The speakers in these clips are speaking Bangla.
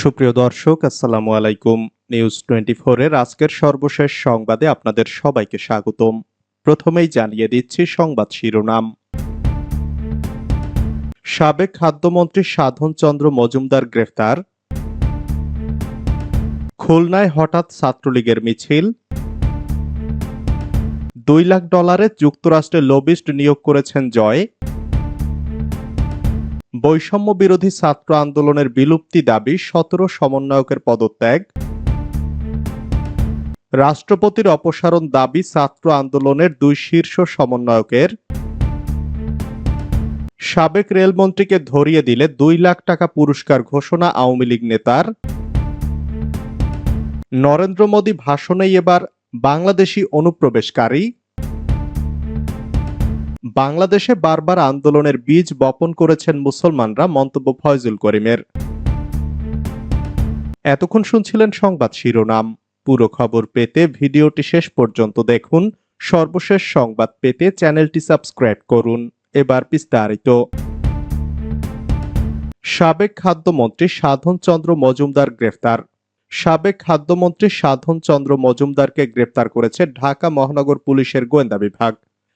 সুপ্রিয় দর্শক, আসসালামু আলাইকুম। নিউজ টোয়েন্টি এর আজকের সর্বশেষ সংবাদে আপনাদের সবাইকে স্বাগতম। প্রথমেই জানিয়ে দিচ্ছি সংবাদ শিরোনাম। সাবেক খাদ্যমন্ত্রী সাধন চন্দ্র মজুমদার গ্রেফতার। খুলনায় হঠাৎ ছাত্রলীগের মিছিল। দুই লাখ ডলারে যুক্তরাষ্ট্রে লবিস্ট নিয়োগ করেছেন জয়। বৈষম্য বিরোধী ছাত্র আন্দোলনের বিলুপ্তি দাবি সতেরো সমন্বয়কের পদত্যাগ। রাষ্ট্রপতির অপসারণ দাবি ছাত্র আন্দোলনের দুই শীর্ষ সমন্বয়কের। সাবেক রেলমন্ত্রীকে ধরিয়ে দিলে দুই লাখ টাকা পুরস্কার ঘোষণা আওয়ামী লীগ নেতার। নরেন্দ্র মোদী ভাষণেই এবার বাংলাদেশি অনুপ্রবেশকারী। বাংলাদেশে বারবার আন্দোলনের বীজ বপন করেছেন মুসলমানরা, মন্তব্য ফয়জুল করিমের। এতক্ষণ শুনছিলেন সংবাদ শিরোনাম। পুরো খবর পেতে ভিডিওটি শেষ পর্যন্ত দেখুন। সর্বশেষ সংবাদ পেতে চ্যানেলটি সাবস্ক্রাইব করুন। এবার বিস্তারিত। সাবেক খাদ্যমন্ত্রী সাধন চন্দ্র মজুমদার গ্রেফতার। সাবেক খাদ্যমন্ত্রী সাধন চন্দ্র মজুমদারকে গ্রেফতার করেছে ঢাকা মহানগর পুলিশের গোয়েন্দা বিভাগ।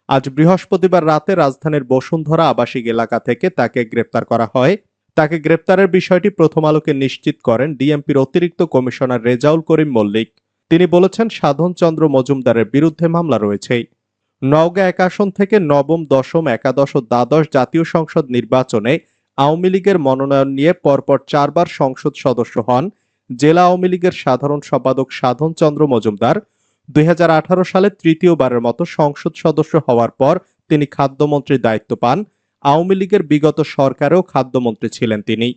আজ বৃহস্পতিবার রাতে রাজধানীর বসুন্ধরা আবাসিক এলাকা থেকে তাকে গ্রেপ্তার করা হয়। তাকে গ্রেপ্তারের বিষয়টি প্রথম আলোকে নিশ্চিত করেন ডিএমপির অতিরিক্ত কমিশনার রেজাউল করিম মল্লিক। তিনি বলেছেন সাধন চন্দ্র মজুমদারের বিরুদ্ধে মামলা রয়েছে। নওগাঁ এক আসন থেকে নবম, দশম, একাদশ ও দ্বাদশ জাতীয় সংসদ নির্বাচনে আওয়ামী লীগের মনোনয়ন নিয়ে পরপর চারবার সংসদ সদস্য হন। জেলা আওয়ামী লীগের সাধারণ সম্পাদক সাধন চন্দ্র মজুমদার দুই হাজার আঠারো সালে তৃতীয়বারের মতো সংসদ সদস্য হওয়ার পর তিনি খাদ্যমন্ত্রীর দায়িত্ব পান। আওয়ামী লীগের বিগত সরকারেও খাদ্যমন্ত্রী ছিলেন তিনি।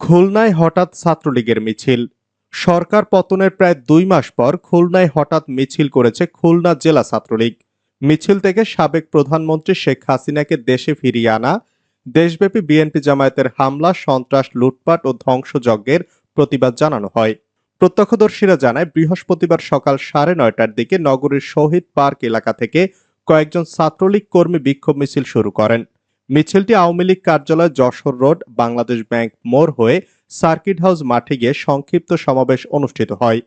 খুলনায় হঠাৎ ছাত্রলীগের মিছিল। সরকার পতনের প্রায় দুই মাস পর খুলনায় হঠাৎ মিছিল করেছে খুলনা জেলা ছাত্রলীগ। মিছিল থেকে সাবেক প্রধানমন্ত্রী শেখ হাসিনাকে দেশে ফিরিয়ে আনা, দেশব্যাপী বিএনপি জামায়াতের হামলা, সন্ত্রাস, লুটপাট ও ধ্বংসযজ্ঞের প্রতিবাদ জানানো হয়। প্রত্যক্ষদর্শীরা জানায়, বৃহস্পতিবার সকাল সাড়ে নয়টার দিকে নগরীর শহীদ পার্ক এলাকা থেকে কয়েকজন ছাত্রলীগ কর্মী বিক্ষোভ মিছিল শুরু করেন। মিছিলটি আওয়ামী লীগ কার্যালয় যশোর রোড, বাংলাদেশ ব্যাংক মোড় হয়ে সার্কিট হাউস মাঠে গিয়ে সংক্ষিপ্ত সমাবেশ অনুষ্ঠিত হয়।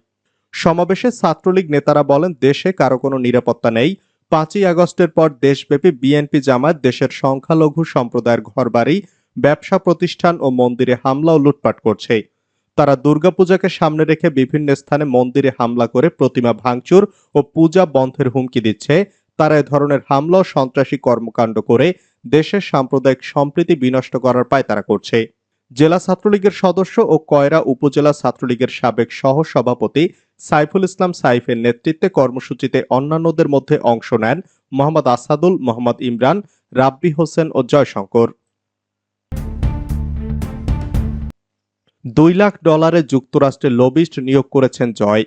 সমাবেশে ছাত্রলীগ নেতারা বলেন, দেশে কারও কোনো নিরাপত্তা নেই। পাঁচই আগস্টের পর দেশব্যাপী বিএনপি জামাত দেশের সংখ্যালঘু সম্প্রদায়ের ঘরবাড়ি, ব্যবসা প্রতিষ্ঠান ও মন্দিরে হামলা ও লুটপাট করছে। তারা দুর্গাপূজাকে সামনে রেখে বিভিন্ন স্থানে মন্দিরে হামলা করে প্রতিমা ভাঙচুর ও পূজা বন্ধের হুমকি দিচ্ছে। তারা এ ধরনের হামলা ও সন্ত্রাসী কর্মকাণ্ড করে দেশের সাম্প্রদায়িক সম্প্রীতি বিনষ্ট করার পায়তারা করছে। জেলা ছাত্রলীগের সদস্য ও কয়রা উপজেলা ছাত্রলীগের সাবেক সহ সভাপতি সাইফুল ইসলাম সাইফের নেতৃত্বে কর্মসূচিতে অন্যান্যদের মধ্যে অংশ নেন মোহাম্মদ আসাদুল, মোহাম্মদ ইমরান, রাব্বি হোসেন ও জয়শঙ্কর। দুই লাখ ডলারে যুক্তরাষ্ট্রে লবিস্ট নিয়োগ করেছেন জয়।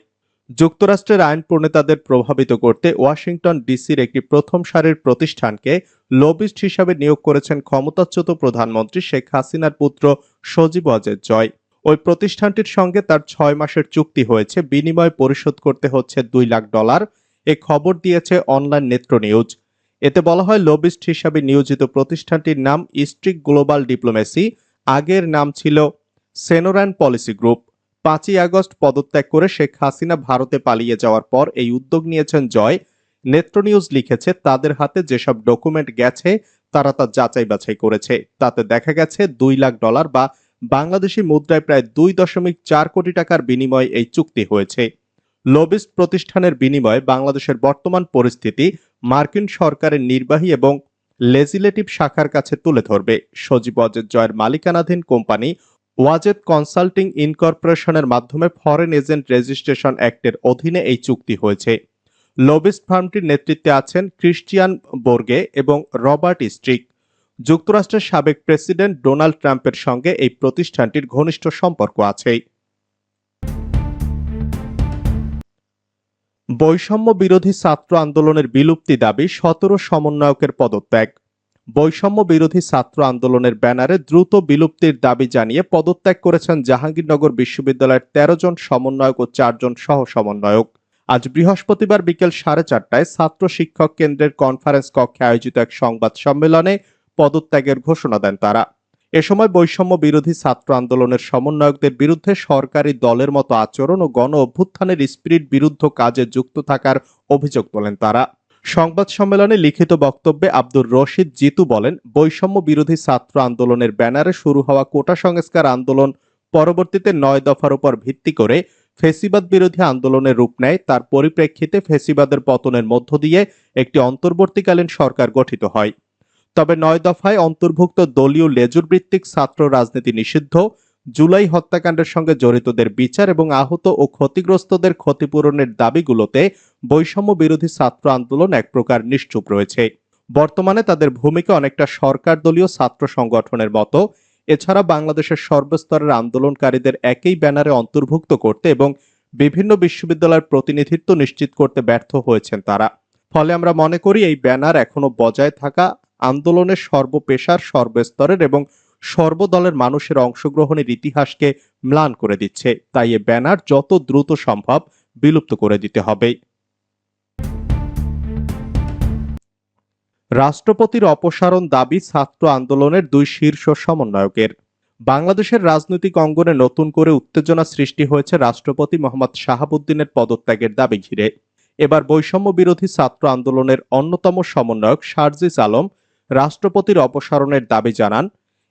যুক্তরাষ্ট্রের আইন প্রণেতাদের প্রভাবিত করতে ওয়াশিংটন ডিসির একটি প্রথম সারির প্রতিষ্ঠানকে লবিস্ট হিসাবে নিয়োগ করেছেন ক্ষমতাচ্যুত প্রধানমন্ত্রী শেখ হাসিনার পুত্র সজীব অজের জয়। ওই প্রতিষ্ঠানটির সঙ্গে তার ছয় মাসের চুক্তি হয়েছে, বিনিময় পরিশোধ করতে হচ্ছে দুই লাখ ডলার। এ খবর দিয়েছে অনলাইন নেত্র নিউজ। এতে বলা হয়, লবিস্ট হিসাবে নিয়োজিত প্রতিষ্ঠানটির নাম ইস্ট্রিক গ্লোবাল ডিপ্লোমেসি। আগের নাম ছিল সেনোরান পলিসি গ্রুপ পাঁচই আগস্ট পদত্যাগ করে শেখ হাসিনা ভারতে পালিয়ে যাওয়ার পর এই উদ্যোগ নিয়েছেন জয়। নেত্র নিউজ লিখেছে, তাদের হাতে যেসব ডকুমেন্ট গেছে, তারা তা যাচাই বাছাই করেছে। তাতে দেখা গেছে, দুই লাখ ডলার বা বাংলাদেশি মুদ্রায় প্রায় দুই দশমিক চার কোটি টাকার বিনিময়ে এই চুক্তি হয়েছে। লবিস্ট প্রতিষ্ঠানের বিনিময়ে বাংলাদেশের বর্তমান পরিস্থিতি মার্কিন সরকারের নির্বাহী এবং লেজিলেটিভ শাখার কাছে তুলে ধরবে। সজীব অজের জয়ের মালিকানাধীন কোম্পানি ওয়াজেদ কনসাল্টিং ইনকর্পোরেশনের মাধ্যমে ফরেন এজেন্ট রেজিস্ট্রেশন অ্যাক্টের অধীনে এই চুক্তি হয়েছে। লবিস্ট ফার্মটির নেতৃত্বে আছেন ক্রিশ্চিয়ান বোর্গে এবং রবার্ট স্ট্রিক। যুক্তরাষ্ট্রের সাবেক প্রেসিডেন্ট ডোনাল্ড ট্রাম্পের সঙ্গে এই প্রতিষ্ঠানটির ঘনিষ্ঠ সম্পর্ক আছে। বৈষম্য বিরোধী ছাত্র আন্দোলনের বিলুপ্তি দাবি সতেরো সমন্বয়কের পদত্যাগ। বৈষম্য বিরোধী ছাত্র আন্দোলনের ব্যানারে দ্রুত বিলুপ্তির দাবি জানিয়ে পদত্যাগ করেছেন জাহাঙ্গীরনগর বিশ্ববিদ্যালয়ের তেরো জন সমন্বয়ক ও চারজন সহ সমন্বয়ক। আজ বৃহস্পতিবার বিকেল সাড়ে চারটায় ছাত্র শিক্ষক কেন্দ্রের কনফারেন্স কক্ষে আয়োজিত এক সংবাদ সম্মেলনে পদত্যাগের ঘোষণা দেন তারা। এ সময় বৈষম্য বিরোধী ছাত্র আন্দোলনের সমন্বয়কদের বিরুদ্ধে সরকারি দলের মতো আচরণ ও গণ অভ্যুত্থানের স্পিরিট বিরুদ্ধ কাজে যুক্ত থাকার অভিযোগ তোলেন তারা। সংবাদ সম্মেলনে লিখিত বক্তব্যে আব্দুর রশিদ জিতু বলেন, বৈষম্য বিরোধী ছাত্র আন্দোলনের ব্যানারে শুরু হওয়া কোটা সংস্কার আন্দোলন পরবর্তীতে নয় দফার উপর ভিত্তি করে ফেসিবাদ বিরোধী আন্দোলনের রূপ নেয়। তার পরিপ্রেক্ষিতে ফেসিবাদের পতনের মধ্য দিয়ে একটি অন্তর্বর্তীকালীন সরকার গঠিত হয়। তবে নয় দফায় অন্তর্ভুক্ত দলীয় লেজুর ভিত্তিক ছাত্র রাজনীতি নিষিদ্ধ। জুলাই হত্যাকাণ্ডের সঙ্গে জড়িতদের বিচার এবং আহত ও ক্ষতিগ্রস্তদের ক্ষতিপূরণের দাবিগুলোতে বৈষম্য বিরোধী ছাত্র আন্দোলন এক প্রকার নিশ্চুপ রয়েছে। বর্তমানে তাদের ভূমিকা অনেকটা সরকার দলীয় ছাত্র সংগঠনের মতো। এছাড়া বাংলাদেশের সর্বস্তরের আন্দোলনকারীদের একই ব্যানারে অন্তর্ভুক্ত করতে এবং বিভিন্ন বিশ্ববিদ্যালয়ের প্রতিনিধিত্ব নিশ্চিত করতে ব্যর্থ হয়েছেন তারা। ফলে আমরা মনে করি এই ব্যানার এখনও বজায় থাকা আন্দোলনের সর্বপেশার, সর্বস্তরের এবং সর্বদলের মানুষের অংশগ্রহণের ইতিহাসকে ম্লান করে দিচ্ছে। তাই এ ব্যানার যত দ্রুত সম্ভব বিলুপ্ত করে দিতে হবে। রাষ্ট্রপতির অপসারণ দাবি ছাত্র আন্দোলনের দুই শীর্ষ সমন্বয়কের। বাংলাদেশের রাজনৈতিক অঙ্গনে নতুন করে উত্তেজনা সৃষ্টি হয়েছে রাষ্ট্রপতি মোহাম্মদ শাহাবুদ্দিনের পদত্যাগের দাবি ঘিরে। এবার বৈষম্য বিরোধী ছাত্র আন্দোলনের অন্যতম সমন্বয়ক শারজিস আলম রাষ্ট্রপতির অপসারণের দাবি জানান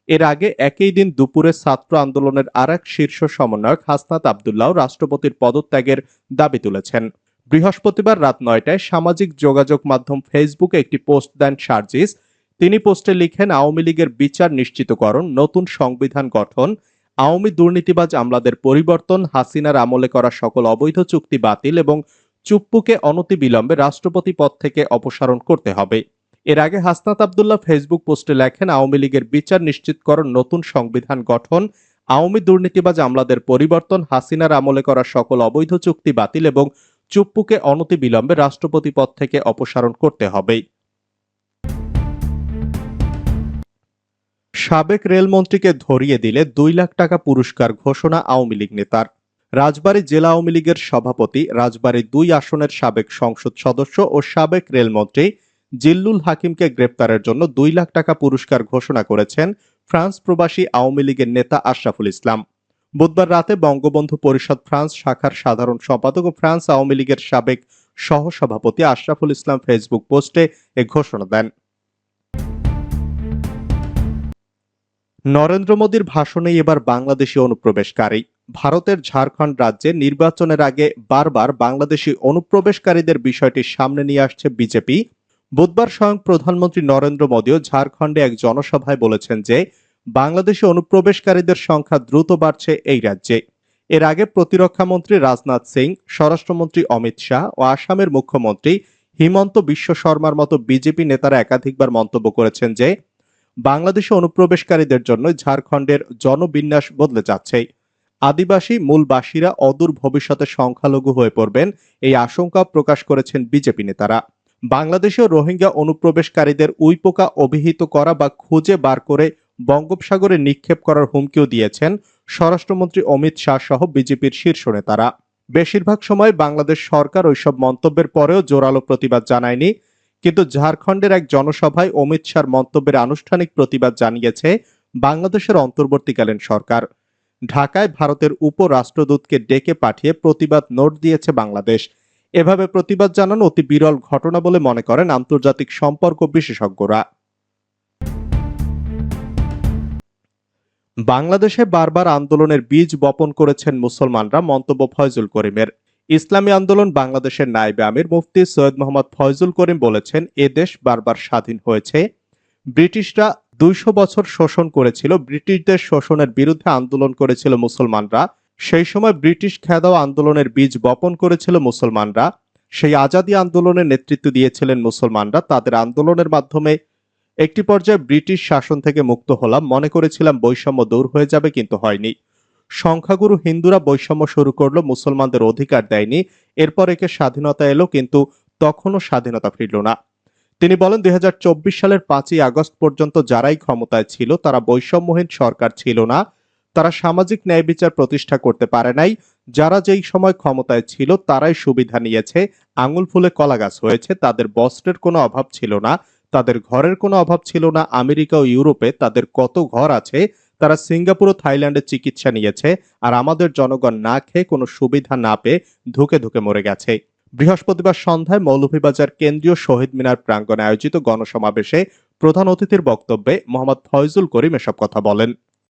এর আগে একই দিন দুপুরে ছাত্র আন্দোলনের আর এক শীর্ষ সমন্বয়ক হাসনাত আবদুল্লাহ রাষ্ট্রপতির পদত্যাগের দাবি তুলেছেন। বৃহস্পতিবার রাত নয়টায় সামাজিক যোগাযোগ মাধ্যম ফেসবুকে একটি পোস্ট দেন শারজিস তিনি পোস্টে লিখেন, আওয়ামী লীগের বিচার নিশ্চিতকরণ, নতুন সংবিধান গঠন, আওয়ামী দুর্নীতিবাজ আমলাদের পরিবর্তন, হাসিনার আমলে করা সকল অবৈধ চুক্তি বাতিল এবং চুপ্পুকে অনতিবিলম্বে রাষ্ট্রপতি পদ থেকে অপসারণ করতে হবে। এর আগে হাসনাত আবদুল্লাহ ফেসবুক পোস্টে লেখেন, আওয়ামী লীগের বিচার নিশ্চিতকরণ, নতুন সংবিধান গঠন, আওয়ামী দুর্নীতিবাজ আমলাদের পরিবর্তন, হাসিনার আমলে করা সকল অবৈধ চুক্তি বাতিল এবং চুপ্পুকে অনতিবিলম্বে রাষ্ট্রপতি পদ থেকে অপসারণ করতে হবে। সাবেক রেলমন্ত্রীকে ধরিয়ে দিলে দুই লাখ টাকা পুরস্কার ঘোষণা আওয়ামী লীগ নেতার। রাজবাড়ী জেলা আওয়ামী লীগের সভাপতি, রাজবাড়ী দুই আসনের সাবেক সংসদ সদস্য ও সাবেক রেলমন্ত্রী জিল্লুল হাকিমকে গ্রেপ্তারের জন্য দুই লাখ টাকা পুরস্কার ঘোষণা করেছেন ফ্রান্স প্রবাসী আওয়ামী লীগের নেতা আশরাফুল ইসলাম। বুধবার রাতে বঙ্গবন্ধু পরিষদ ফ্রান্স শাখার সাধারণ সম্পাদক ও ফ্রান্স আওয়ামী লীগের সাবেক সহসভাপতি আশরাফুল ইসলাম ফেসবুক পোস্টে এ ঘোষণা দেন। নরেন্দ্র মোদীর ভাষণে এবার বাংলাদেশি অনুপ্রবেশকারী। ভারতের ঝাড়খণ্ড রাজ্যে নির্বাচনের আগে বারবার বাংলাদেশি অনুপ্রবেশকারীদের বিষয়টি সামনে নিয়ে আসছে বিজেপি। বুধবার স্বয়ং প্রধানমন্ত্রী নরেন্দ্র মোদীও ঝাড়খণ্ডে এক জনসভায় বলেছেন যে, বাংলাদেশে অনুপ্রবেশকারীদের সংখ্যা দ্রুত বাড়ছে এই রাজ্যে। এর আগে প্রতিরক্ষা মন্ত্রী রাজনাথ সিং, স্বরাষ্ট্রমন্ত্রী অমিত শাহ ও আসামের মুখ্যমন্ত্রী হিমন্ত বিশ্ব শর্মার মতো বিজেপি নেতারা একাধিকবার মন্তব্য করেছেন যে, বাংলাদেশে অনুপ্রবেশকারীদের জন্য ঝাড়খণ্ডের জনবিন্যাস বদলে যাচ্ছে। আদিবাসী মূলবাসীরা অদূর ভবিষ্যতে সংখ্যালঘু হয়ে পড়বেন এই আশঙ্কা প্রকাশ করেছেন বিজেপি নেতারা। বাংলাদেশেও রোহিঙ্গা অনুপ্রবেশকারীদের উইপোকা অভিহিত করা বা খুঁজে বার করে বঙ্গোপসাগরে নিক্ষেপ করার হুমকিও দিয়েছেন স্বরাষ্ট্রমন্ত্রী অমিত শাহ সহ বিজেপির শীর্ষ নেতারা। বেশিরভাগ সময় বাংলাদেশ সরকার ওইসব মন্তব্যের পরেও জোরালো প্রতিবাদ জানায়নি, কিন্তু ঝাড়খণ্ডের এক জনসভায় অমিত শাহর মন্তব্যের আনুষ্ঠানিক প্রতিবাদ জানিয়েছে বাংলাদেশের অন্তর্বর্তীকালীন সরকার। ঢাকায় ভারতের উপরাষ্ট্রদূতকে ডেকে পাঠিয়ে প্রতিবাদ নোট দিয়েছে বাংলাদেশ। এভাবে প্রতিবাদ জানানো অতি বিরল ঘটনা বলে মনে করেন আন্তর্জাতিক সম্পর্ক বিশেষজ্ঞরা। বাংলাদেশে বারবার আন্দোলনের বীজ বপন করেছেন মুসলমানরা মন্তব্য ফয়জুল করিমের। ইসলামী আন্দোলন বাংলাদেশের নায়েবে আমির মুফতি সৈয়দ মোহাম্মদ ফয়জুল করিম বলেছেন, এ দেশ বারবার স্বাধীন হয়েছে। ব্রিটিশরা দুইশো বছর শোষণ করেছিল, ব্রিটিশদের শোষণের বিরুদ্ধে আন্দোলন করেছিল মুসলমানরা। সেই সময় ব্রিটিশ খেদাও আন্দোলনের বীজ বপন করেছিল মুসলমানরা। সেই আজাদি আন্দোলনের নেতৃত্ব দিয়েছিলেন মুসলমানরা। তাদের আন্দোলনের মাধ্যমে একটি পর্যায়ে ব্রিটিশ শাসন থেকে মুক্ত হলাম। মনে করেছিলাম বৈষম্য দূর হয়ে যাবে, কিন্তু হয়নি। সংখ্যাগুরু হিন্দুরা বৈষম্য শুরু করল, মুসলমানদের অধিকার দেয়নি। এরপর একে স্বাধীনতা এলো, কিন্তু তখনও স্বাধীনতা ফিরল না। তিনি বলেন, দুই হাজার চব্বিশ সালের পাঁচই আগস্ট পর্যন্ত যারাই ক্ষমতায় ছিল, তারা বৈষম্যহীন সরকার ছিল না। তারা সামাজিক ন্যায় বিচার প্রতিষ্ঠা করতে পারে নাই। যারা যেই সময় ক্ষমতায় ছিল, তারাই সুবিধা নিয়েছে। আঙুল ফুলে কলা গাছ হয়েছে। তাদের বস্ত্রের কোনো অভাব ছিল না। তাদের ঘরের কোনো অভাব ছিল না। আমেরিকা ও ইউরোপে তাদের কত ঘর আছে, তারা সিঙ্গাপুর ও থাইল্যান্ডে চিকিৎসা নিয়েছে। আর আমাদের জনগণ না খেয়ে কোনো সুবিধা না পেয়ে ধুকে ধুকে মরে গেছে। বৃহস্পতিবার সন্ধ্যায় মৌলভীবাজার কেন্দ্রীয় শহীদ মিনার প্রাঙ্গণে আয়োজিত গণসমাবেশে প্রধান অতিথির বক্তব্যে মোহাম্মদ ফয়জুল করিম এসব কথা বলেন।